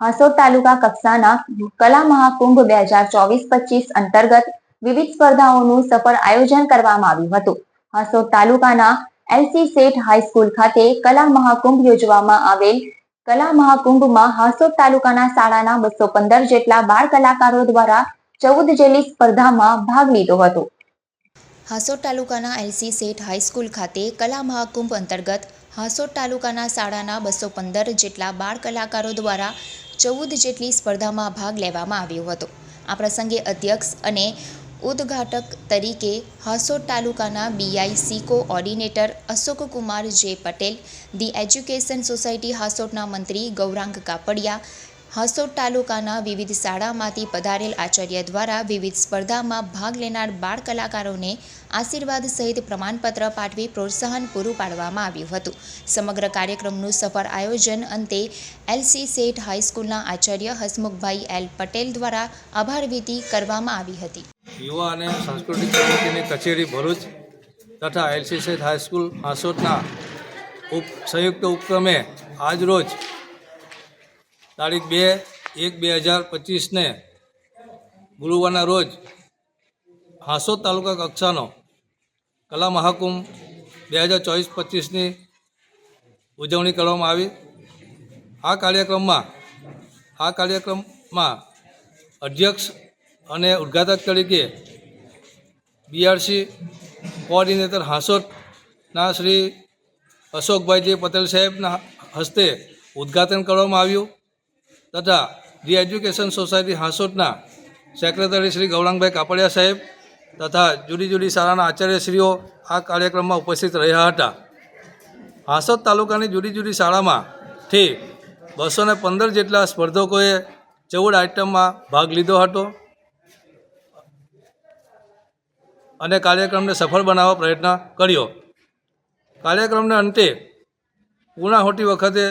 હાસોદ તાલુકા કક્ષાના કલા મહાકુંભ બે હજાર ચોવીસ પચીસ અંતર્ગત વિવિધ સ્પર્ધાઓનું સફળ આયોજન કરવામાં આવ્યું હતું. હાંસોદ તાલુકાના એલસી સેઠ હાઈસ્કૂલ ખાતે કલા મહાકુંભ યોજવામાં આવેલ કલા મહાકુંભમાં હાંસોદ તાલુકાના શાળાના બસો પંદર જેટલા બાળ કલાકારો દ્વારા ચૌદ જેટલી સ્પર્ધામાં ભાગ લીધો હતો. હાંસોદ તાલુકાના એલસી સેઠ હાઈસ્કૂલ ખાતે કલા મહાકુંભ અંતર્ગત હાંસોદ તાલુકાના શાળાના બસો પંદર જેટલા બાળ કલાકારો દ્વારા ચૌદ જેટલી સ્પર્ધામાં ભાગ લેવામાં આવ્યો હતો. આ પ્રસંગે અધ્યક્ષ અને ઉદ્ઘાટક તરીકે હાસોદ તાલુકાના BI coordinator Ashokkumar J Patel, the education society હાસોડના મંત્રી ગૌરાંગ કાપડિયા હાસોડ તાલુકાના વિવિધ શાળામાંથી પધારેલ આચાર્ય દ્વારા વિવિધ સ્પર્ધામાં ભાગ લેનાર બાળ કલાકારોને આશીર્વાદ સહિત પ્રમાણપત્ર પાઠવી પ્રોત્સાહન પૂરું પાડવામાં આવ્યું હતું. સમગ્ર કાર્યક્રમનું સફળ આયોજન અંતે એલસી સેઠ હાઈસ્કૂલના આચાર્ય હસમુખભાઈ એલ પટેલ દ્વારા આભાર કરવામાં આવી હતી. યુવા અને સાંસ્કૃતિક સમિતિની કચેરી ભરૂચ તથા એલસી સેઠ હાઈસ્કૂલ હાંસોટના ઉપ સંયુક્ત ઉપક્રમે આજરોજ તારીખ બે, એક બે હજાર પચીસને ગુરુવારના રોજ હાંસોદ તાલુકા કક્ષાનો કલા મહાકુંભ બે હજાર ચોવીસ પચીસની ઉજવણી કરવામાં આવી. આ કાર્યક્રમમાં આ કાર્યક્રમમાં અધ્યક્ષ અને ઉદ્ઘાટક તરીકે બીઆરસી કોઓર્ડિનેટર હાંસોદના શ્રી અશોકભાઈ જે પટેલ સાહેબના હસ્તે ઉદ્ઘાટન કરવામાં આવ્યું. તથા ધી એજ્યુકેશન સોસાયટી હાંસોટના સેક્રેટરી શ્રી ગૌરાંગભાઈ કાપડિયા સાહેબ તથા જુદી જુદી શાળાના આચાર્યશ્રીઓ આ કાર્યક્રમમાં ઉપસ્થિત રહ્યા હતા. હાંસોદ તાલુકાની જુદી જુદી શાળામાંથી બસો ને પંદર જેટલા સ્પર્ધકોએ ચૌદ આઇટમમાં ભાગ લીધો હતો અને કાર્યક્રમને સફળ બનાવવા પ્રયત્ન કર્યો. કાર્યક્રમના અંતે પૂર્ણાહુતિ વખતે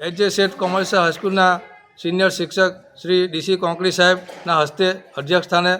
એચ શેઠ કોમર્શિયલ હાઈસ્કૂલના સિનિયર શિક્ષક શ્રી ડીસી કોંકણી સાહેબના હસ્તે અધ્યક્ષ સ્થાને